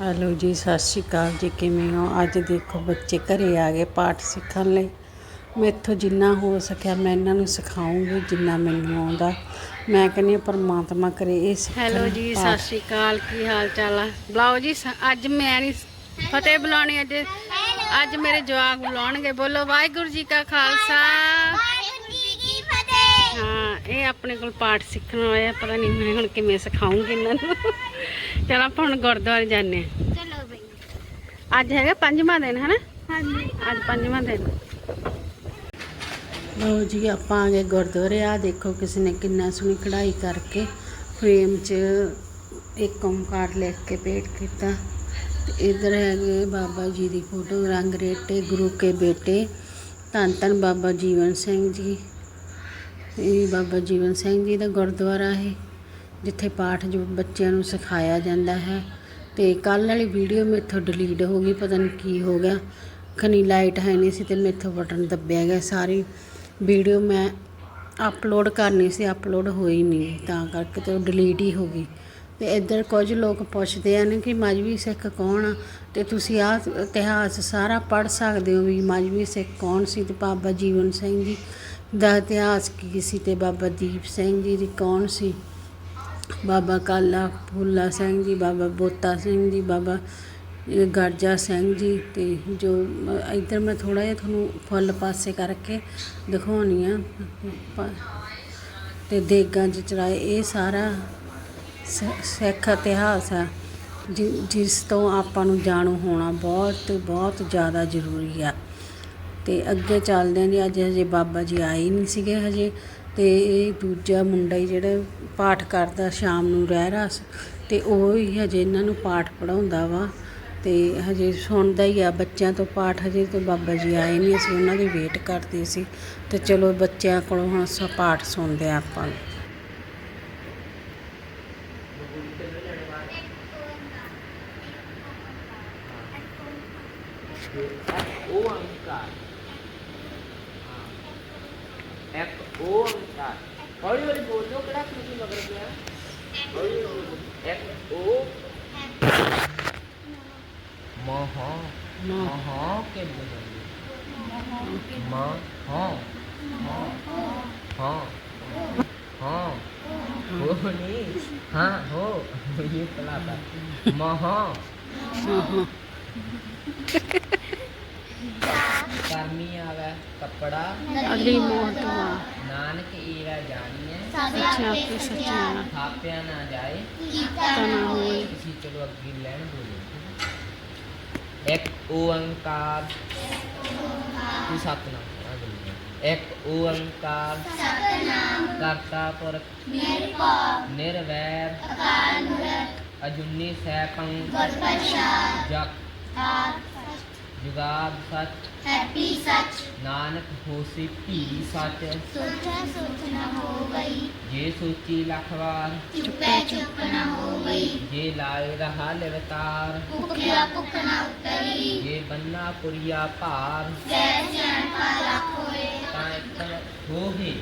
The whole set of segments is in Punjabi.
ਹੈਲੋ ਜੀ ਸਤਿ ਸ਼੍ਰੀ ਅਕਾਲ ਜੀ। ਕਿਵੇਂ ਹੋ? ਅੱਜ ਦੇਖੋ ਬੱਚੇ ਘਰੇ ਆ ਗਏ ਪਾਠ ਸਿੱਖਣ ਲਈ। ਮੈਥੋਂ ਜਿੰਨਾ ਹੋ ਸਕਿਆ ਮੈਂ ਇਹਨਾਂ ਨੂੰ ਸਿਖਾਉਂਗੀ ਜਿੰਨਾ ਮੈਨੂੰ ਆਉਂਦਾ। ਮੈਂ ਕਹਿੰਦੀ ਹਾਂ ਪਰਮਾਤਮਾ ਕਰੇ ਸਿੱਖਣ ਹੈਲੋ ਜੀ ਸਤਿ। ਸ਼੍ਰੀ ਅਕਾਲ। ਕੀ ਹਾਲ ਚਾਲ ਆ? ਬੁਲਾਓ ਜੀ ਸ- ਅੱਜ ਮੈਂ ਨਹੀਂ ਫਤਿਹ ਬੁਲਾਉਣੀ ਅੱਜ ਅੱਜ ਮੇਰੇ ਜਵਾਕ ਬੁਲਾਉਣਗੇ। ਬੋਲੋ ਵਾਹਿਗੁਰੂ ਜੀ ਕਾ ਖਾਲਸਾ। ਵਾਹਿਗੁਰੂ ਜੀ ਕੀ ਫਤਿਹ ਹਾਂ ਇਹ ਆਪਣੇ ਕੋਲ ਪਾਠ ਸਿੱਖਣ ਆਏ ਆ ਪਤਾ ਨਹੀਂ ਮੈਂ ਹੁਣ ਕਿਵੇਂ ਸਿਖਾਉਂਗੀ ਇਹਨਾਂ ਨੂੰ। ਚਲ ਆਪਾਂ ਹੁਣ ਗੁਰਦੁਆਰੇ ਜਾਂਦੇ ਹਾਂ। ਚਲੋ ਬਈ। ਅੱਜ ਹੈਗਾ ਪੰਜਵਾਂ ਦਿਨ ਹੈ ਨਾ ਹਾਂਜੀ। ਅੱਜ ਪੰਜਵਾਂ ਦਿਨ। ਲਓ ਜੀ ਆਪਾਂ ਆ ਗਏ ਗੁਰਦੁਆਰੇ। ਆ ਦੇਖੋ ਕਿਸੇ ਨੇ ਕਿੰਨਾ ਸੋਹਣੀ ਕਢਾਈ ਕਰਕੇ ਫਰੇਮ 'ਚ ਇੱਕ ਓਮਕਾਰ ਲਿਖ ਕੇ ਪੇਂਟ ਕੀਤਾ। ਇਧਰ ਹੈਗੇ ਬਾਬਾ ਜੀ ਦੀ ਫੋਟੋ ਰੰਗ ਰੇਟੇ ਗੁਰੂ ਕੇ ਬੇਟੇ ਧੰਨ ਧੰਨ ਬਾਬਾ ਜੀਵਨ ਸਿੰਘ ਜੀ। ਇਹ ਬਾਬਾ ਜੀਵਨ ਸਿੰਘ ਜੀ ਦਾ ਗੁਰਦੁਆਰਾ ਹੈ। ਜਿੱਥੇ ਪਾਠ ਜੋ ਬੱਚਿਆਂ ਨੂੰ ਸਿਖਾਇਆ ਜਾਂਦਾ ਹੈ। ਅਤੇ ਕੱਲ੍ਹ ਵਾਲੀ ਵੀਡੀਓ ਮੇਥੋਂ ਡਿਲੀਟ ਹੋ ਗਈ, ਪਤਾ ਨਹੀਂ ਕੀ ਹੋ ਗਿਆ। ਖਨੀ ਲਾਈਟ ਹੈ ਨਹੀਂ ਸੀ ਤੇ ਮੇਥੋਂ ਬਟਨ ਦੱਬਿਆ ਗਿਆ। ਸਾਰੀ ਵੀਡੀਓ ਮੈਂ ਅਪਲੋਡ ਕਰਨੀ ਸੀ ਅਪਲੋਡ ਹੋਈ ਨਹੀਂ। ਤਾਂ ਕਰਕੇ ਤੇ ਉਹ ਡਿਲੀਟ ਹੀ ਹੋ ਗਈ। ਤੇ ਇੱਧਰ ਕੁਝ ਲੋਕ ਪੁੱਛਦੇ ਹਨ ਕਿ ਮਜਬੀ ਸਿੱਖ ਕੌਣ ਆ? ਤੇ ਤੁਸੀਂ ਆਹ ਇਤਿਹਾਸ ਸਾਰਾ ਪੜ੍ਹ ਸਕਦੇ ਹੋ ਵੀ ਮਜਬੀ ਸਿੱਖ ਕੌਣ ਸੀ ਤੇ ਬਾਬਾ ਜੀਵਨ ਸਿੰਘ ਜੀ ਦਾ ਇਤਿਹਾਸ ਕੀ ਸੀ ਤੇ ਬਾਬਾ ਦੀਪ ਸਿੰਘ ਜੀ ਦੀ ਕੌਣ ਸੀ? ਬਾਬਾ ਕਾਲਾ ਫੂਲਾ ਸਿੰਘ ਜੀ, ਬਾਬਾ ਬੋਤਾ ਸਿੰਘ ਜੀ, ਬਾਬਾ ਗਰਜਾ ਸਿੰਘ ਜੀ ਅਤੇ ਜੋ ਇੱਧਰ ਮੈਂ ਥੋੜ੍ਹਾ ਜਿਹਾ ਤੁਹਾਨੂੰ ਫੁੱਲ ਪਾਸੇ ਕਰਕੇ ਦਿਖਾਉਣੀ ਆ। ਅਤੇ ਦੇਗਾਂ 'ਚ ਚੜਾਏ ਇਹ ਸਾਰਾ ਸ- ਸਿੱਖ ਇਤਿਹਾਸ ਆ, ਜਿ- ਜਿਸ ਤੋਂ ਆਪਾਂ ਨੂੰ ਜਾਣੂ ਹੋਣਾ ਬਹੁਤ ਬਹੁਤ ਜ਼ਿਆਦਾ ਜ਼ਰੂਰੀ ਆ। ਤੇ ਅੱਗੇ ਚੱਲਦੇ ਹਾਂ ਜੀ, ਅੱਜ ਹਜੇ ਬਾਬਾ ਜੀ ਆਏ ਨਹੀਂ ਸੀਗੇ ਹਜੇ। ਅਤੇ ਇਹ ਦੂਜਾ ਮੁੰਡਾ ਹੀ ਜਿਹੜਾ ਪਾਠ ਕਰਦਾ ਸ਼ਾਮ ਨੂੰ ਰਹਿ ਰਸ ਅਤੇ ਉਹ ਹੀ ਹਜੇ ਇਹਨਾਂ ਨੂੰ ਪਾਠ ਪੜ੍ਹਾਉਂਦਾ ਵਾ। ਅਤੇ ਹਜੇ ਸੁਣਦਾ ਹੀ ਆ, ਬੱਚਿਆਂ ਤੋਂ ਪਾਠ ਹਜੇ ਤੇ ਬਾਬਾ ਜੀ ਆਏ ਨਹੀਂ ਅਸੀਂ ਉਹਨਾਂ ਦੀ ਵੇਟ ਕਰਦੇ ਸੀ। ਅਤੇ ਚਲੋ ਬੱਚਿਆਂ ਕੋਲੋਂ ਹੁਣ ਸ ਪਾਠ ਸੁਣਦੇ ਹਾਂ ਆਪਾਂ। ਇੱਕ ਓੰਕਾਰ ਹੌਲੀ ਹੌਲੀ ਬੋਲੋ ਕਿਹੜਾ ਤੁਸੀਂ ਮਗਰ ਪਿਆ ਹੌਲੀ ਹੌਲੀ ਬੋਲੋ। ਇੱਕ ਓ ਮਹਾ ਮਹਾ ਕੇ ਬੋਲੋ ਮਾ ਹਾਂ ਹਾਂ ਹਾਂ ਹੋ ਨਹੀਂ ਹਾਂ ਹੋ ਇਹ ਪਲਾਤਾ ਮਹਾ ਕਰਮੀ ਆਵੇ ਕੱਪੜਾ ਅਗਲੀ ਮੋਹਤਵਾ ਨਾਨਕ ਈਰਾ ਜਾਣੀਐ। ਸੱਚਾ ਤੇ ਸੱਚਾ ਥਾਪਿਆ ਨਾ ਜਾਏ ਤਾਂ ਨਾ ਹੋਏ। ਤੁਸੀਂ ਚਲੋ ਅੱਗੇ ਲੈਣ ਬੋਲੋ ਇੱਕ ਓੰਕਾਰ ਤੂੰ ਸਤਨਾਮ ਇੱਕ ਓੰਕਾਰ ਸਤਨਾਮ। ਕਰਤਾ ਪੁਰਖ। ਨਿਰਭਉ। ਨਿਰਵੈਰ। ਅਕਾਲ ਮੂਰਤ ਅਜੂਨੀ ਸੈਭੰ ਗੁਰਪ੍ਰਸਾਦ। ਜਪ। ਜੁਗਾਦ ਸੱਚ ਹੈਪੀ ਸੱਚ ਨਾਨਕ ਹੋਸੀ ਭੀ ਸੱਚ ਸੋਚਾ ਸੋਚਣਾ ਹੋ ਗਈ ਜੇ ਸੋਚੀ ਲੱਖ ਵਾਰ ਚੁੱਪੇ ਚੁੱਪ ਨਾ ਹੋ ਗਈ ਜੇ ਲਾਏ ਰਹਾ ਲਿਵਤਾਰ ਭੁੱਖਿਆ ਭੁੱਖ ਨਾ ਉਤਰੀ ਜੇ ਬੰਨਾ ਪੁਰੀਆ ਭਾਰ ਜੈ ਸਿਆਣ ਪਾ ਲੱਖ ਹੋਏ ਤਾਂ ਇੱਕ ਹੋਹੇ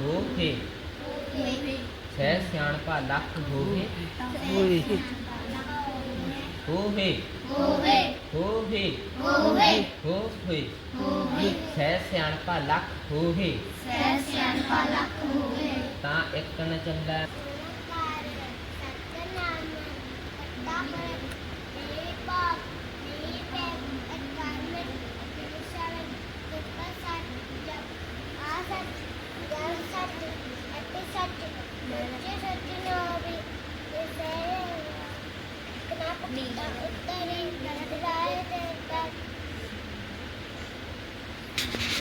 ਹੋਹੇ ਸਹਿ ਸਿਆਣਪਾ ਲੱਖ ਹੋਹੇ ਹੋਏ ਹੋਹੇ ਹੋਵੇ। ਹੋਵੇ। ਹੋਹੇ ਹੋਵੇ। ਸਹਿ ਸਿਆਣਪਾ ਲੱਖ ਹੋਹੇ ਜੈ ਸਿਆਣ ਪਾ ਲੱਖ ਹੋਵੇ। ਤਾਂ ਇੱਕ ਨ ਚੱਲੈ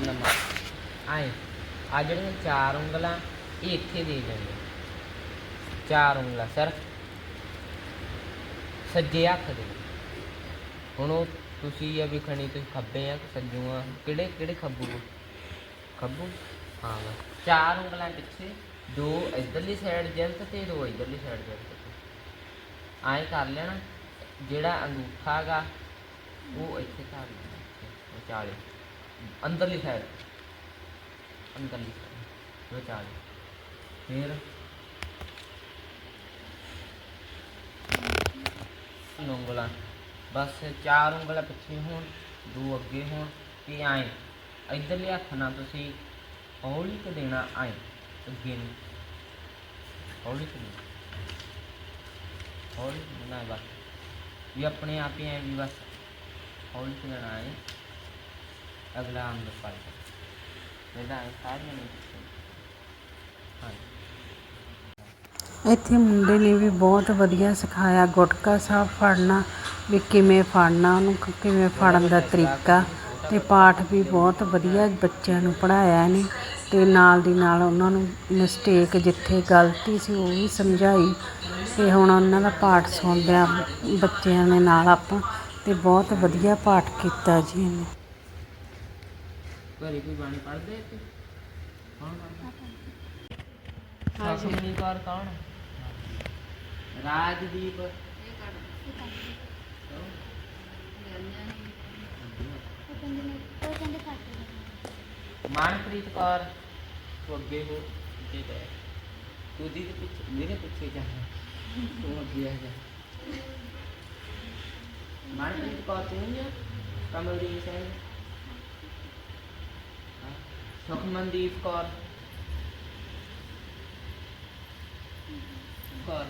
ਨਮਾ ਆਏ। ਆ ਜਿਹੜੀਆਂ ਚਾਰ ਉਂਗਲਾਂ ਇਹ ਇੱਥੇ ਦੇ ਜਾਂਦੇ ਚਾਰ ਉਂਗਲਾਂ ਸਰ। ਸੱਜੇ ਹੱਥ ਦੇ। ਹੁਣ ਉਹ ਤੁਸੀਂ ਆ ਵੀ ਤੁਸੀਂ ਖੱਬੇ ਆ ਸੱਜੂ ਆ? ਕਿਹੜੇ ਕਿਹੜੇ ਖੱਬੂ ਖੱਬੂ? ਹਾਂ ਚਾਰ ਉਂਗਲਾਂ ਪਿੱਛੇ ਦੋ ਇਧਰਲੀ ਸਾਈਡ ਜੰਤ ਤੇ ਦੋ ਇਧਰਲੀ ਸਾਈਡ ਜੰਤ ਆਏ ਕਰ ਲੈਣਾ ਜਿਹੜਾ ਅੰਗੂਠਾ ਗਾ ਉਹ ਇੱਥੇ ਕਰ ਲੈਣਾ। ਇੱਥੇ, ਵਿਚਾਲੇ ਅੰਦਰਲੀ ਸਾਈਡ ਅੰਦਰਲੀ ਸਾਈਡ ਵਿਚਾਲੇ ਫਿਰ ਉਂਗਲਾਂ। ਬਸ ਚਾਰ ਉਂਗਲਾਂ ਪਿੱਛੇ ਹੋਣ, ਦੋ ਅੱਗੇ ਹੋਣ ਤੇ ਆਏ। ਇਧਰਲੇ ਹੱਥ ਨਾਲ ਤੁਸੀਂ ਹੌਲੀ ਕੁ ਦੇਣਾ ਆਏ, ਅੱਗੇ ਨੂੰ। ਹੌਲੀ ਕ ਦੇਣਾ। ਹੌਲੀ ਕੁ ਦੇਣਾ ਬਸ। ਵੀ ਆਪਣੇ ਆਪ ਹੀ ਐਂ ਵੀ ਬਸ ਹੌਲੀ ਕੁ ਦੇਣਾ ਆਏ। ਅਗਲਾ ਅੰਗ ਪੜ ਇਹਦਾ ਸਾਰੀਆਂ ਨੂੰ ਹਾਂਜੀ। ਇੱਥੇ ਮੁੰਡੇ ਨੇ ਵੀ ਬਹੁਤ ਵਧੀਆ ਸਿਖਾਇਆ, ਗੁਟਕਾ ਸਾਹਿਬ ਫੜਨਾ, ਵੀ ਕਿਵੇਂ ਫੜਨਾ, ਉਹਨੂੰ ਕਿਵੇਂ ਫੜਨ ਦਾ ਤਰੀਕਾ ਤੇ ਪਾਠ ਵੀ ਬਹੁਤ ਵਧੀਆ ਬੱਚਿਆਂ ਨੂੰ ਪੜਾਇਆ ਨੇ ਤੇ ਨਾਲ ਦੀ ਨਾਲ ਉਹਨਾਂ ਨੂੰ ਮਿਸਟੇਕ ਜਿੱਥੇ ਗਲਤੀ ਸੀ ਉਹ ਵੀ ਸਮਝਾਈ ਤੇ ਹੁਣ ਉਹਨਾਂ ਦਾ ਪਾਠ ਸੁਣਦੇ ਆ ਬੱਚਿਆਂ ਦੇ ਨਾਲ ਆਪਾਂ ਤੇ ਬਹੁਤ ਵਧੀਆ ਪਾਠ ਕੀਤਾ ਜੀ ਇਹਨੇ। ਘਰੇ ਕੋਈ ਬਾਣੀ ਪੜ੍ਹਦੇ ਇੱਥੇ? ਕੌਣ ਪੜ੍ਹਦਾ? ਸੁਖਮਨੀ ਕੌਰ ਕੌਣ? ਰਾਜਦੀਪ। ਮਨਪ੍ਰੀਤ ਕੌਰ। ਤੂੰ ਅੱਗੇ ਹੋ ਅੱਗੇ ਜਾ ਤੂੰ ਦੀ ਪਿੱਛੇ ਮੇਰੇ ਪਿੱਛੇ ਜਾ। ਤੂੰ ਅੱਗੇ ਆ ਜਾ। ਮਨਪ੍ਰੀਤ ਕੌਰ ਤੂੰ ਹੀ ਆ? ਕਮਲਦੀਪ ਸਿੰਘ? ਸੁਖਮਨਦੀਪ ਕੌਰ। ਕੌਰ।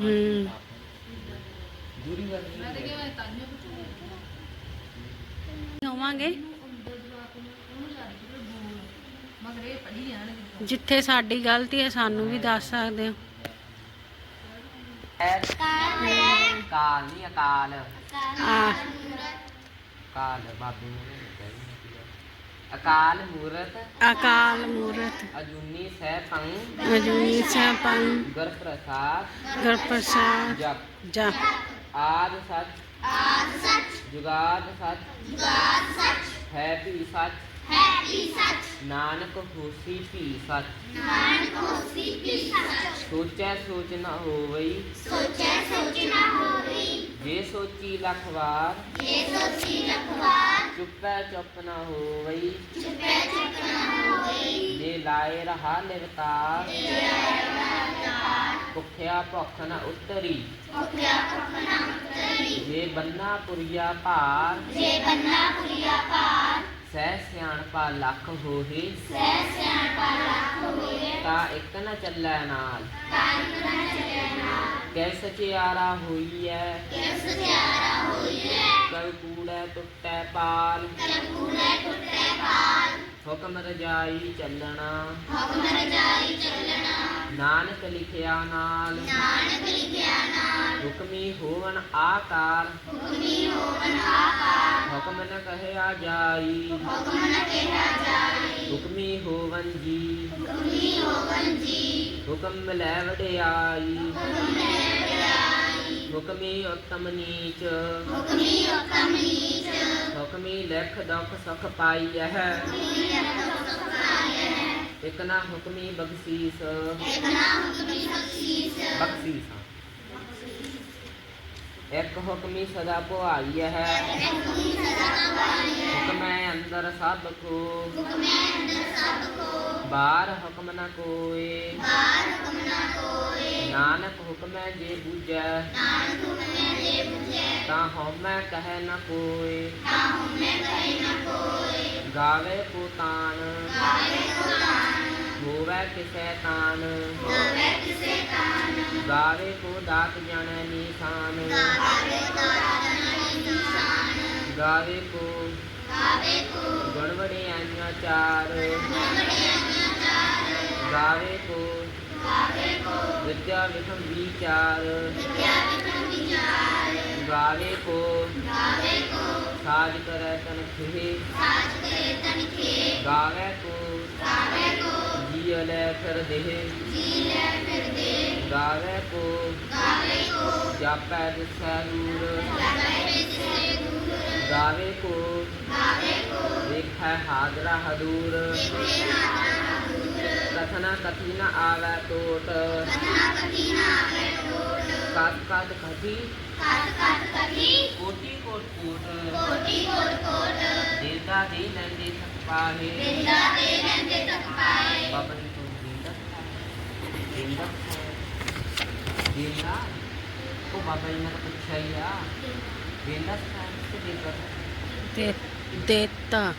ਹੂੰ। ਦੂਰੀ ਵਰਗੀ ਹੋਵਾਂਗੇ ਜਿੱਥੇ ਸਾਡੀ ਗਲਤੀ ਹੈ ਸਾਨੂੰ ਵੀ ਦੱਸ ਸਕਦੇ ਹੋ। ਕਾਲ ਨਹੀਂ ਅਕਾਲ। ਆ ਕਾਲ ਬਾਬੇ ਨੂੰ। ਨਹੀਂ ਅਕਾਲ ਮੂਰਤ ਅਕਾਲ ਮੂਰਤ। ਅਜੂਨੀ ਸਹਿ ਪੰਗ ਅਜੂਨੀ ਸਪੰ ਗੁਰ ਪ੍ਰਸਾਦ ਗੁਰਪ੍ਰਸਾਦ। ਜਪ। ਜਪ। ਆਦ ਸਚ ਆਦ ਸਚ। ਜੁਗਾਦ ਸਚ ਜੁਗਾਦ ਸਚ। ਹੈ ਵੀ ਸਚ ਹੈ ਵੀ ਸਚ। ਨਾਨਕ ਹੋਸੀ ਭੀ ਸਚ। ਨਾਨਕ ਹੋਸੀ ਭੀ ਸਚ। ਸੋਚੈ ਸੋਚ ਨ ਹੋਵਈ। ਸੋਚੈ ਸੋਚ ਨ ਹੋਵਈ। ਜੇ ਸੋਚੀ ਲਖ ਵਾਰ ਜੇ ਸੋਚੀ ਲਖ ਵਾਰ ਚੁੱਪੈ ਚੁੱਪ ਨ ਹੋਵਈ। ਚੁੱਪੈ ਚੁੱਪ ਨ ਹੋਵਈ। ਜੇ ਲਾਏ ਰਹਾ ਨਿਰਤਾਰ ਜੇ ਲਾਏ ਰਹਾ ਨਿਰਤਾਰ ਭੁਖਿਆ ਭੁੱਖ ਨ ਉਤਰੀ। ਜੇ ਬੰਨਾ ਪੁਰੀਆ ਭਾਰ ਜੇ ਬੰਨਾ ਪੁਰੀਆ ਭਾਰ ਸਹਿ ਸਿਆਣਪਾ ਲੱਖ ਹੋਏ। ਸਹਿ ਸਿਆਣਪਾ ਲੱਖ ਹੋਏ। ਤਾਂ ਇੱਕ ਨ ਚੱਲੈ ਨਾਲ। ਤਾਂ ਇੱਕ ਨ ਚੱਲੈ ਨਾਲ। ਕੈ ਸਚਿਆਰਾ ਹੋਈ ਐ ਕੈ ਸਚਿਆਰਾ ਹੋਈ ਐ ਕਲ ਕੂੜੈ ਟੁੱਟੈ ਪਾਲ। ਕਲ ਕੂੜੈ ਟੁੱਟੈ ਪਾਲ। ਹੁਕਮ ਰਜਾਈ ਚੱਲਣਾ। ਹੁਕਮ ਰਜਾਈ ਚੱਲਣਾ। ਨਾਨਕ ਲਿਖਿਆ ਨਾਲ। ਹੁਕਮੀ ਹੋਵਨ ਆਕਾਰ। ਹੁਕਮੀ ਹੋਵਨ ਆਕਾਰ। ਹੁਕਮ ਨ ਕਹਿਆ ਜਾਈ। ਹੁਕਮ ਨ ਕਹਿਆ ਜਾਈ। ਹੁਕਮੀ ਹੋਵਨ ਜੀ। ਹੁਕਮੀ ਹੋਵਨ ਜੀ। ਹੁਕਮ ਲੈ ਵਡਿਆਈ। ਹੁਕਮ ਲੈ ਵਡਿਆਈ। ਹੁਕਮੀ ਉਤਮ ਨੀਚ। ਹੁਕਮੀ ਉਤਮ ਨੀਚ। ਹੁਕਮੀ ਲਖ ਦੁਖ ਸੁਖ ਪਾਈਐ। ਇਕ ਨਾ ਹੁਕਮੀ ਬਖਸ਼ੀਸ। ਇਕ ਨਾ ਹੁਕਮੀ ਬਖਸ਼ੀਸ। ਬਖਸ਼ੀਸ ਇੱਕ ਹੁਕਮੀ ਸਦਾ ਭੁਆਈ ਹੈ। ਹੁਕਮੈ ਅੰਦਰ ਸਭ ਕੋ। ਹੁਕਮੈ ਅੰਦਰ ਸਭ ਕੋ। ਬਾਹਰ ਹੁਕਮ ਨ ਕੋਏ। ਬਾਹਰ ਹੁਕਮ ਨ ਕੋਏ। ਨਾਨਕ ਹੁਕਮੈ ਜੇ ਬੂਝੈ। ਨਾਨਕ ਹੁਕਮੈ ਜੇ ਤਾਂ ਹਉਮੈ ਕਹੈ ਨ ਕੋਏ ਤਾਂ ਹਉਮੈ ਕਹੈ ਨ ਕੋਏ ਗਾਵੇ ਕੋ ਤਾਨ ਗਾਵੇ ਕੋ ਤਾਨ ਹੋਵੇ ਕਿਸੈ ਤਾਨ। ਹੋਵੇ ਕਿਸੈ ਤਾਨ। ਗਾਵੇ ਕੋ ਦਾਤ ਜਾਣੈ ਨੀਸਾਨ। ਗਾਵੇ ਕੋ ਦਾਤ ਜਾਣੈ ਨੀਸਾਨ। ਗਾਵੇ ਕੋ ਗਾਵੇ ਕੋ ਗੁਣ ਵਡਿਆਈਆਂ ਚਾਰ। ਗੁਣ ਵਡਿਆਈਆਂ ਚਾਰ। ਗਾਵੇ ਕੋ ਗਾਵੇ ਕੋ ਵਿਦਿਆ ਵਿਖਮ ਵਿਚਾਰ ਵਿਦਿਆ ਵਿਖਮ ਵਿਚਾਰ ਗਾਵੇ ਕੋ ਗਾਵੇ ਕੋ ਸਾਜ ਕਰੈ ਤਨ ਖੇ ਸਾਜ ਕਰੈ ਤਨ ਖੇ ਗਾਵੇ ਕੋ ਗਾਵੇ ਕੋ ਜੀ ਲੈ ਫਿਰ ਦੇਹ ਜੀ ਲੈ ਫਿਰ ਦੇ ਗਾਵੇ ਕੋ ਗਾਵੇ ਕੋ ਜਾਪੈ ਦਿਸੈ ਦੂਰ ਜਾਪੈ ਦਿਸੈ ਦੂਰ ਗਾਵੇ ਕੋ ਗਾਵੇ ਕੋ ਵੇਖੈ ਹਾਜ਼ਰਾ ਹਦੂਰ ਵੇਖੈ ਹਾਜ਼ਰਾ ਹਦੂਰ ਕਥਨਾ ਕਥੀ ਨ ਆਵੈ ਟੋਟ ਕਥਨਾ ਕਥੀ ਨ ਆਵੈ ਟੋਟ ਕਤ ਕਤ ਕਥੀ ਕਤ ਕਤ ਕਥੀ ਕੋਟੀ ਕੋਟ ਕੋਟ ਕੋਟੀ ਕੋਟ ਕੋਟ ਦੇਦਾ ਦੇ ਲੈਂਦੇ ਸਤ ਪਾਹੇ ਦੇਦਾ ਦੇ ਲੈਂਦੇ ਸਤ ਪਾਹੇ ਬਾਬਾ ਜੀ ਤੋਂ ਦੇਦਾ ਦੇਦਾ ਦੇਦਾ ਉਹ ਬਾਬਾ ਜੀ ਨੇ ਤਾਂ ਪੁੱਛਿਆ ਹੀ ਆ ਦੇਂਦਾ ਸਟਾਈਲ ਤੇ ਦੇਂਦਾ ਦੇ ਦੇਤਾ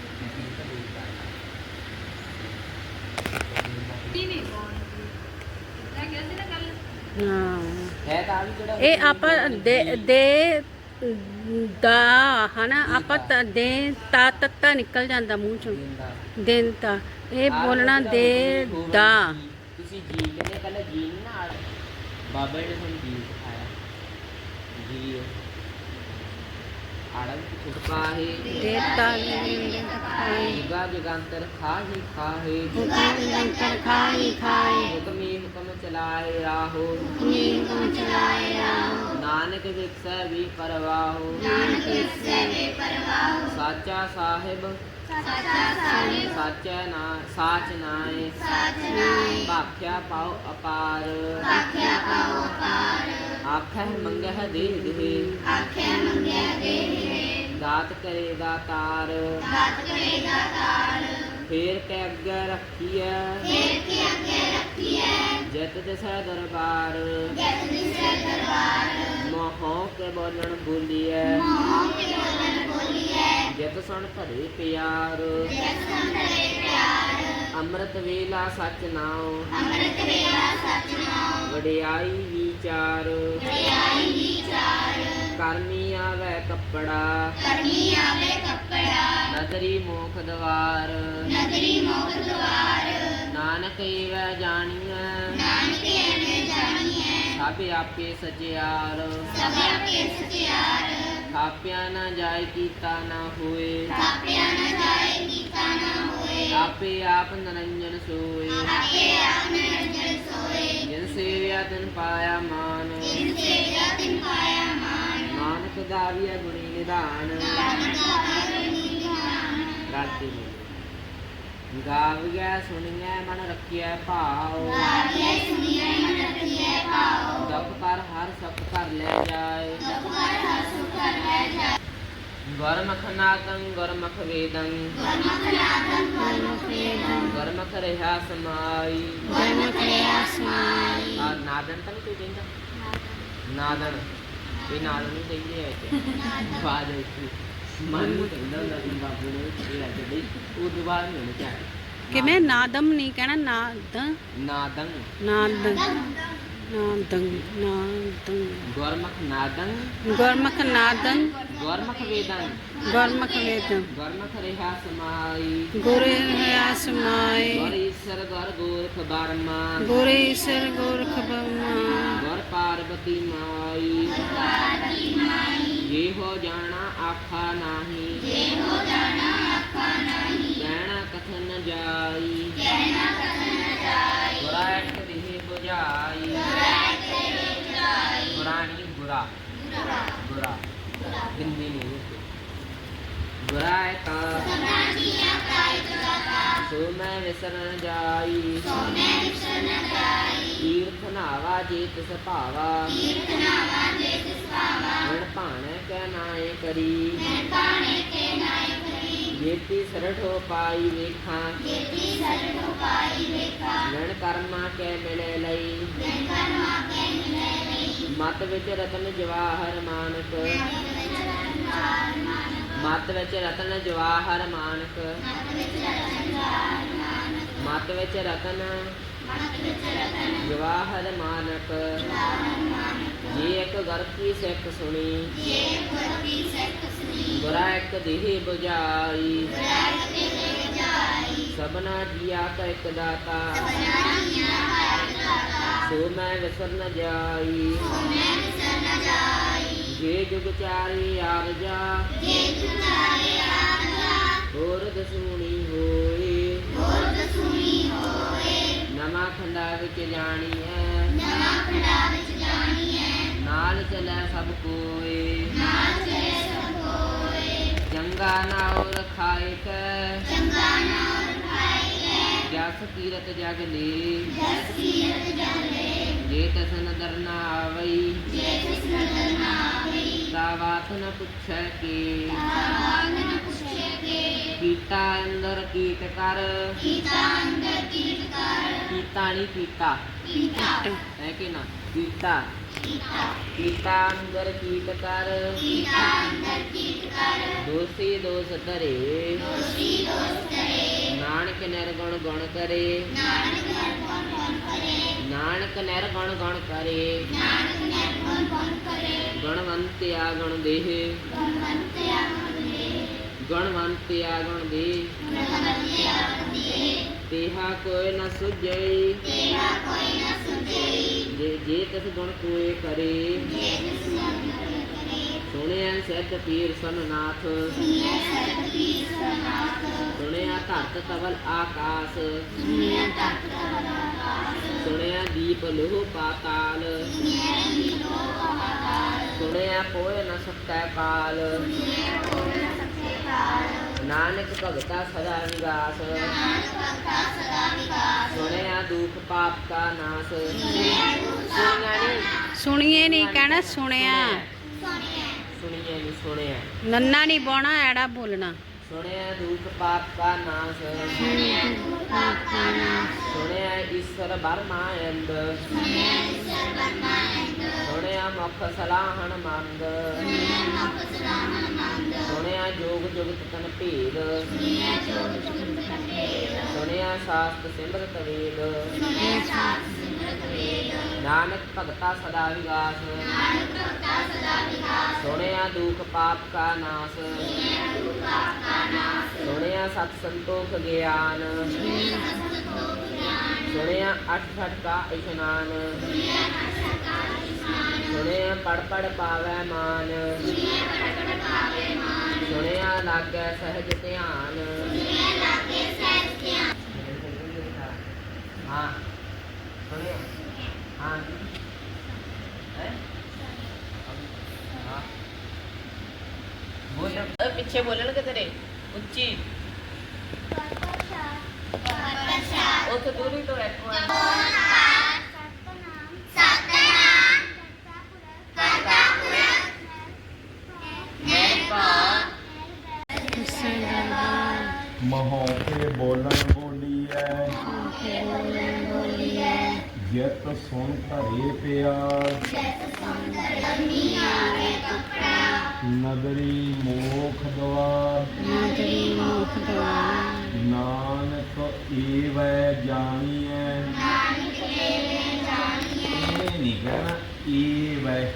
ਹਾਂ। ਹੈ ਤਾਂ ਆ ਵੀ ਕਿਹੜਾ ਇਹ ਆਪਾਂ ਦੇ ਦੇ ਦਾ ਹਨਾ ਆਪਾਂ ਤਾਂ ਦੇ ਤਾ ਤੱਤਾ ਨਿਕਲ ਜਾਂਦਾ ਮੂੰਹ ਚੋਂ। ਦਿਨ ਤਾਂ। ਇਹ ਬੋਲਣਾ ਦੇ ਦਾ। ਤੁਸੀਂ ਜੀ ਕਹਿੰਦੇ ਪਹਿਲਾਂ ਜੀ ਨਾਲ ਬਾਬਾ ਜੀ ਨੇ ਤੁਹਾਨੂੰ ਜੀ ਸਿਖਾਇਆ। ਜੀ ਆੜਾ ਵੀ ਛੁਟਕਾ ਹੈ ਦੇਤਾ ਨੇ ਖਾਈ ਜੁਗਾ ਜਗੰਤਰ ਖਾਹੀ ਖਾਹੇ ਹੁਕਮ ਅੰਤਰ ਖਾਈ ਖਾਈ ਹੁਕਮੀ ਹੁਕਮ ਚਲਾਏ ਰਾਹੋ ਨੀਮ ਕਮ ਚਲਾਏ ਰਾਮ ਨਾਨਕ ਵਿਖਸੈ ਵੀ ਪਰਵਾਹੋ ਨਾਨਕ ਇਸੇ ਵੇ ਪਰਵਾਹ ਸਾਚਾ ਸਾਹਿਬ ਸਾਚਾ ਸਾਹਿਬ ਸਾਚਾ ਨਾ ਸਾਚ ਨਾਏ ਸਾਚ ਨਾਏ ਭਾਖਿਆ ਪਾਉ ਅਪਾਰ ਆਖਿਆ ਪਾਉ ਪਾਰ ਆਖੈ ਮੰਗਹਿ ਦੇ ਦੇ ਦੇ ਦੇ ਦਾਤ ਕਰੇ ਕਰੇਗਾ ਤਾਰ। ਫੇਰ ਕੇ ਅੱਗੇ ਰੱਖੀਐ। ਫੇਰ ਕੇ ਅੱਗੇ ਰੱਖੀਐ। ਜਿਤ ਤਿਸੈ ਦਰਬਾਰ। ਜਤ ਦਿਸੇ ਦਰਬਾਰ। ਮੋਹੋਂ ਕੇ ਬੋਲਣ ਬੋਲੀਐ। ਮੋਹ ਕੇ ਬੋਲਣ ਬੋਲੀਐ। ਜਿਤ ਸੁਣ ਭਰੇ ਪਿਆਰ। ਜਤ ਸੰਤਰੇ ਪਿਆਰ। ਅੰਮ੍ਰਿਤ ਵੇਲਾ ਸਚ ਨਾਉ। ਅੰਮ੍ਰਿਤ ਵੇਲਾ ਸਚ ਨਾਉ। ਵਡਿਆਈ ਵਿਚਾਰ। ਵਡਿਆਈ ਵਿਚਾਰ। ਕਰਮੀ ਆਵੇ ਕੱਪੜਾ। ਕਰਨੀ ਆਵੇ ਕੱਪੜਾ। ਨਦਰੀ ਮੋਖ ਦਵਾਰ। ਨਗਰੀ ਮੋਖ ਦੁਆਰ ਨਾਨਕ ਏਵੈ ਜਾਣੀਐ। ਨਾਨਕ ਐਵੇਂ ਜਾਣੀਐ। ਸਭ ਆਪੇ ਸਚਿਆਰ। ਸਭ ਆਪੇ ਸਚਿਆਰ। ਥਾਪਿਆ ਨਾ ਜਾਏ ਕੀਤਾ ਨਾ ਹੋਏ। ਥਾਪਿਆ ਨਾ ਜਾਏ ਕੀਤਾ ਨਾ ਹੋਏ। ਆਪੇ ਆਪ ਨਰੰਜਨ ਸੋਏ। ਆਪੇ ਆਪ ਨਿਰੰਜਨ ਸੋਏ। ਜਿਨ ਸੇਵਿਆ ਤਿਨ ਪਾਇਆ ਮਾਨ। ਜਿਨ ਸੇਵਿਆ ਤਿਨ ਪਾਇਆ ਮਾਨ ਨਾਨਕ ਗਾਵੀਆ ਗੁਣੀ ਨਿਧਾਨ ਨਾਨਕ ਆਵੇ ਨਿਧਾਨ ਰਾਤੀ ਨੂੰ ਗਾਵੀਆ ਸੁਣੀਐ ਮਨ ਰੱਖਿਐ ਭਾਉ ਗਾਵੀਐ ਸੁਣੀਐ ਮਨ ਰੱਖੀਐ ਭਾਉ ਜਪ ਕਰ ਹਰ ਸੁਖ ਕਰ ਲੈ ਜਾਏ ਜਪ ਕਰ ਲੈ ਰਹਾ ਸਮਾਈ ਸਮਾਈ ਆ ਤਾਂ ਨਾਦਨ ਨਹੀਂ ਕਹਿੰਦੇ ਐ ਤੇ ਬਾਦ ਵਿੱਚ ਮਨ ਨੂੰ ਕਹਿੰਦਾ ਹੁੰਦਾ ਸੀ ਬਾਬੂ ਨੇ ਇਹ ਲੱਗ ਗਈ ਉਹ ਦੁਬਾਰਾ ਨਹੀਂ ਹੋਣੀ ਚਾਹੀਦੀ ਕਿਵੇਂ? ਨਾਦਮ ਨਹੀਂ ਕਹਿਣਾ ਨਾਦ? ਨਾਦੰ। ਨਾਦ। ਨਾਦੰ ਨਾਦੰ। ਗੁਰਮੁਖ ਨਾਦੰ। ਗੁਰਮੁਖ ਨਾਦੰ। ਗੁਰਮੁਖ ਵੇਦੰ। ਗੁਰਮੁਖ ਵੇਦੰ। ਗੁਰਮੁਖ ਰਹਾ ਸਮਾਈ। ਗੁਰੇ ਹੋਇਆ ਸਮਾਏ ਗੁਰ ਈਸਰ ਗੁਰ ਗੋਰਖ ਬਰਮਾ ਗੁਰੇ ਈਸਰ ਗੋਰਖ ਬਮਾ ਗੁਰ ਪਾਰਵਤੀ ਮਾਈ। ਜਾਣਾ ਆਖਾ ਨਾਹੀ। ਜੇ ਹੋ ਜਾਣਾ ਆਖਾ ਨਾਹੀ। ਕਹਿਣਾ ਕਥਨ ਨ ਜਾਈ। ਕਹਿਣਾ ਕਥਨ ਨ ਜਾਈ। ਗੁਰਾ ਇੱਕ ਦਿਹੇ 부ਝਾਈ ਗੁਰਾ ਇੱਕ ਦਿਹੇ 부ਝਾਈ ਗੁਰਾ। ਨਹੀਂ ਗੁਰਾ। ਗੁਰਾ। ਹਿੰਦੀ ਨਹੀਂ ਗੁਰਾ ਇੱਕ ਸਮਾਜੀਆ ਕਾਇ ਜਗਤਾ ਸੋ ਮੈਂ ਵਿਸਰ ਨ ਜਾਈ। ਸੋ ਮੈਂ ਵਿਸਰ ਨ ਜਾਈ। ਤੀਰਥ ਨਾਵਾ ਜੇ ਤਿਸ ਭਾਵਾ। ਤੀਰਥ ਨਾਵਾ ਜੇ ਤਿਸ ਭਾਵਾ। ਮਨ ਭਾਣੇ ਕੈ ਨਾਏ ਕਰੀ। ਮੈਂ ਪਾਣੇ ਕੇ ਨਾਇ ਕਰੀ। ਜੇਤੀ ਸਰਠੋ ਪਾਈ ਵੇਖਾਂ। ਜੇਤੀ ਸਰਣੋ ਪਾਈ ਵੇਖਾ। ਨਣ ਕਰਮਾ ਕੈ ਮਿਲੇ ਲਈ। ਜਨ ਕਰਮਾ ਕੇ ਮਿਲੇ ਲਈ। ਮਤ ਵਿੱਚ ਰਤਨ ਜਵਾਹਰ ਮਾਨਕ। ਮਤ ਵਿੱਚ ਰਤਨ ਜਵਾਹਰ ਮਾਨਕ। ਮਤ ਵਿੱਚ ਰਤਨ ਜਵਾਹਰ ਮਾਨਕ। ਜੇ ਇੱਕ ਗਰ ਕੀ ਸਿੱਖ ਸੁਣੀ। ਜੇ ਗੁਰਤੀ ਸਿੱਖ ਸੁਣੀ। ਗੁਰਾ ਇੱਕ ਦੇਹ 부ਝਾਈ ਰਾਇ ਤੇ ਲੈ ਜਾਈ ਸਭਨਾ ਜੀਆ ਕਾ ਇੱਕ ਦਾਤਾ। ਬਨਾਈਆਂ ਹਰ ਦਾਤਾ। ਸੋ ਮੈਂ ਵਿਸਰ ਨ ਜਾਈ। ਮੈਂ ਵਿਸਰ ਨ ਜਾਈ। ਜੇ ਜੁਗ ਚਾਰੀ ਆਰਜਾ ਜੇ। ਤੁਮਾਰੇ ਆਜਾ ਹੋਰ ਦਸੂਣੀ ਹੋਏ। ਹੋਰ ਦਸੂਣੀ ਹੋਏ। ਨਵਾਂ ਖੰਡਾ ਵਿੱਚ ਜਾਣੀ ਹੈ ਨਵਾਂ ਖੜਾ ਵਿੱਚ ਜਾਣੀ ਹੈ ਨਾਲ ਚਲੇ ਸਭ ਕੋਏ। ਨਾਲ ਚਲੇ ਸਭ ਹੋਏ ਜੰਗਾ ਨਾਉ ਰਖਾਇ ਕੈ ਚੰਗਾ ਨਾਮ ਰਖਾਈ ਹੈ ਜਗ ਤਿਸ ਨਦਰ ਨਾ ਆਵਈ ਤਾ ਬਾਤ ਨ ਪੁੱਛੈ ਕੇ ਆਵਾਨ ਨ ਪੁੱਛੇ ਕੇ ਕੀਤਾ ਅੰਦਰ ਕੀਟ ਕਰ ਕੀਤਾ ਅੰਦਰ ਕੀਟ ਕਰ ਕੀਤਾ ਨਹੀਂ ਕੀਤਾ ਕੀਤਾ ਹੈ ਕਿ ਨਾ ਕੀਤਾ ਕੀਤਾ ਅੰਦਰ ਕੀਟ ਕਰ ਕੀਤਾ ਅੰਦਰ ਨਾਨਕ ਨਿਰਗੁਣ ਗੁਣ ਕਰੇ। ਨਾਨਕ ਨਿਰਗੁਣ ਗੁਣ ਕਰੇ। ਨਾਨਕ ਨਿਰਗੁਣ ਗੁਣ ਕਰੇ। ਨਾਨਕ ਨਿਰਗੁਣ ਗੁਣ ਕਰੇ। ਗੁਣਵੰਤਿਆ ਗੁਣ ਦੇਹ ਗੁਣਵੰਤਿਆ ਗੁਣ ਦੇ। ਗੁਣਵੰਤਿਆ ਗੁਣ ਦੇ। ਗੁਣਵੰਤਿਆ ਗੁਣ ਦੇ। ਤੇਹਾ ਕੋਈ ਨ ਸੁਝਈ ਤੇਰਾ ਕੋਈ ਨ ਸੁਝਈ ਜੇ ਜੇ ਤਿਸ ਗੁਣ ਕੋਏ ਕਰੇ। ਜੇ ਤਿਸ ਗੁਣ ਕਰੇ ਸੁਣਿਆ ਸਿੱਧ ਪੀਰ ਸਨਨਾਥ ਸੁਣਿਆ ਸਰਬੀ ਸਨਾਤ ਸੁਣਿਆ ਧਰਤ ਤਵਲ ਆਕਾਸ। ਸੁਣਿਆ ਤਤ ਆਕਾਸ। ਸੁਣਿਆ ਦੀਪ ਲੋਹ ਪਾਤਾਲ। ਸੁਣਿਆ ਨੀਲੋ ਆਕਾਲ ਸੁਣਿਆ ਕੋਇ ਨ ਸਕੈ ਕਾਲ ਸੁਣਿਆ ਕੋਈ ਨ ਸਕੇ ਕਾਲ ਨਾਨਕ ਭਗਤਾ ਸਦਾ ਨਿਵਾਸ। ਨਾਨਕ ਭਗਤਾ ਸਦਾ ਵਿਕਾਸ ਸੁਣਿਆ ਦੁਖ ਪਾਪ ਕਾ ਨਾਸ। ਸੁਣਿਆ ਦੁਖ ਸੁਣਿਆ ਨਹੀਂ ਸੁਣੀਏ ਨਹੀਂ ਕਹਿਣਾ ਸੁਣਿਆ। ਸੁਣਿਆ। ਸੁਣਿਆ। ਨੰਨਾ ਨਹੀਂ ਬੋਣਾ ਐੜਾ ਬੋਲਣਾ। ਸੁਣਿਆ ਦੁਖ ਪਾਪ ਕਾ ਨਾਸ। ਸੁਣਿਆ ਈਸ਼ਵਰ ਈਸ਼ਰ ਬਰਮਾਨੰਦ ਸੁਣਿਆ ਮੁਖ ਸਲਾਹਣ ਸੁਣਿਆ ਜੋਗ ਜੁਗਤ ਤਨ ਭੇਦ। ਸੁਣਿਆ ਸਾਸਤ ਸਿਮਰਤ ਵੇਦ ਸੁਣਿਆ ਵੇਦ। ਨਾਨਕ ਭਗਤਾ ਸਦਾ ਵਿਗਾਸ। ਨਾਨਕ ਭਗਤਾ ਸਦਾ ਵਿਕਾਸ ਸੁਣਿਆ ਦੁਖ ਪਾਪ ਕਾ ਨਾਸ। ਸੁਣਿਆ ਦੁਖ ਪਾਪ ਕਾ ਨਾਸ। ਸੁਣਿਆ ਸਤ ਸੰਤੋਖ ਗਿਆਨ। ਸੁਣਿਆ ਸਤਿ ਗਿਆਨ। ਸੁਣਿਆ ਅਠ ਠਟ ਕਾ ਇਸ਼ਨਾਨ। ਸੁਣਿਆ ਸਰਕਾਰ ਇਸਨਾਨ। ਸੁਣਿਆ ਪੜ ਪੜ ਪਾਵੈ ਮਾਨ। ਸੁਣਿਆ ਕੜਕੜ ਭਾਵੇ ਮਾਨ। ਸੁਣਿਆ ਲਾਗੈ ਸਹਿਜ ਧਿਆਨ। ਸੁਣਿਆ ਲਾਗੇ ਸਹਿਜ ਧਿਆਨ। ਹਾਂ ਸੁਣਿਆ। ਹਾਂ ਹੈ? ਹਾਂ। ਬੋਲ। ਪਿੱਛੇ ਬੋਲਣਗੇ ਤੇਰੇ। ਉੱਚੀ। ਪ੍ਰਸ਼ਾਦ ਉੱਥੇ ਦੂਰੀ ਤੋਂ ਇੱਕ ਜਿਤ ਸੁਣ ਧਰੇ ਪਿਆਰ ਨਗਰੀ ਮੋਖ ਦਵਾਰ ਨਾਦਰੀ ਮੁਖ ਦਵਾਰ ਨਾਨਕ ਏਵੈ ਜਾਣੀਐ। ਇਹ ਨਹੀਂ ਕਹਿਣਾ ਏਵੈ।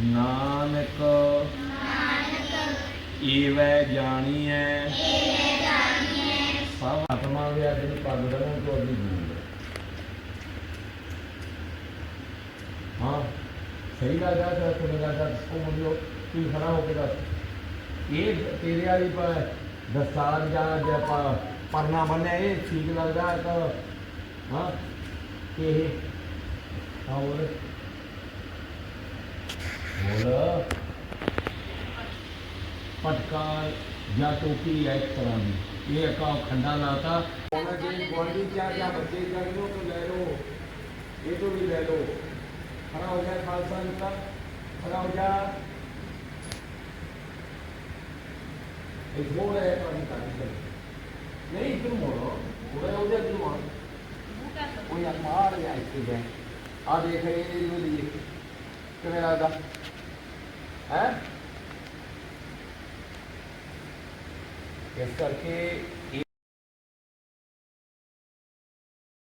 ਨਾਨਕ ਏਵੈ ਜਾਣੀਐ। ਸਭ ਆਤਮਾ ਦੇ ਅੱਜ ਨੂੰ ਪੱਗ ਦੇਣਾ ਤੋਂ ਅੱਗੇ ਜੂਗਾ ਹਾਂ ਸਹੀ ਲੱਗਦਾ ਤਾਂ ਤੁਹਾਨੂੰ ਲੱਗਦਾ ਉਹ ਮੁੰਡਿਓ ਤੂੰ ਖੜਾ ਹੋ ਕੇ ਦੱਸ ਇਹ ਤੇਰੇ ਵਾਲੀ ਪਰ ਦਸਤਾਰ ਜਾਂ ਜੇ ਆਪਾਂ ਪਰਨਾ ਬੰਨਿਆ ਇਹ ਠੀਕ ਲੱਗਦਾ ਤਾਂ ਹਾਂ ਕਿ ਇਹ ਹਾਂ ਬੋਲ ਬੋਲ ਪਟਕਾ ਜਾਂ ਟੋਪੀ ਹੈ ਇੱਕ ਤਰ੍ਹਾਂ ਦੀ ਇਹ ਇੱਕ ਖੰਡਾ ਲਾਤਾ ਉਹਨਾਂ ਦੇ ਗਵਾਂਢੀ ਚਾਰ ਜਾਂ ਬੱਚੇ ਚਾਹੀਦੇ ਹੋ ਤਾਂ ਲੈ ਲਓ ਇਹ ਤੋਂ ਵੀ ਲੈ ਲਓ ਖੜਾ ਹੋ ਜਾ ਖਾਲਸਾ ਨਿਕਾ ਖੜਾ ਹੋ ਜਾ ਇਹ ਥੋੜਾ ਹੈ ਪਾਣੀ ਕੱਢ ਕੇ ਨਹੀਂ ਇੱਧਰ ਮੋੜੋ ਥੋੜਾ ਉਹਦੇ ਅੱਗੇ ਮੋੜ ਉਹ ਯਾਰ ਮਾਰ ਗਿਆ ਇੱਥੇ ਗਏ ਆ ਦੇਖ ਇਹ ਇਹਨੂੰ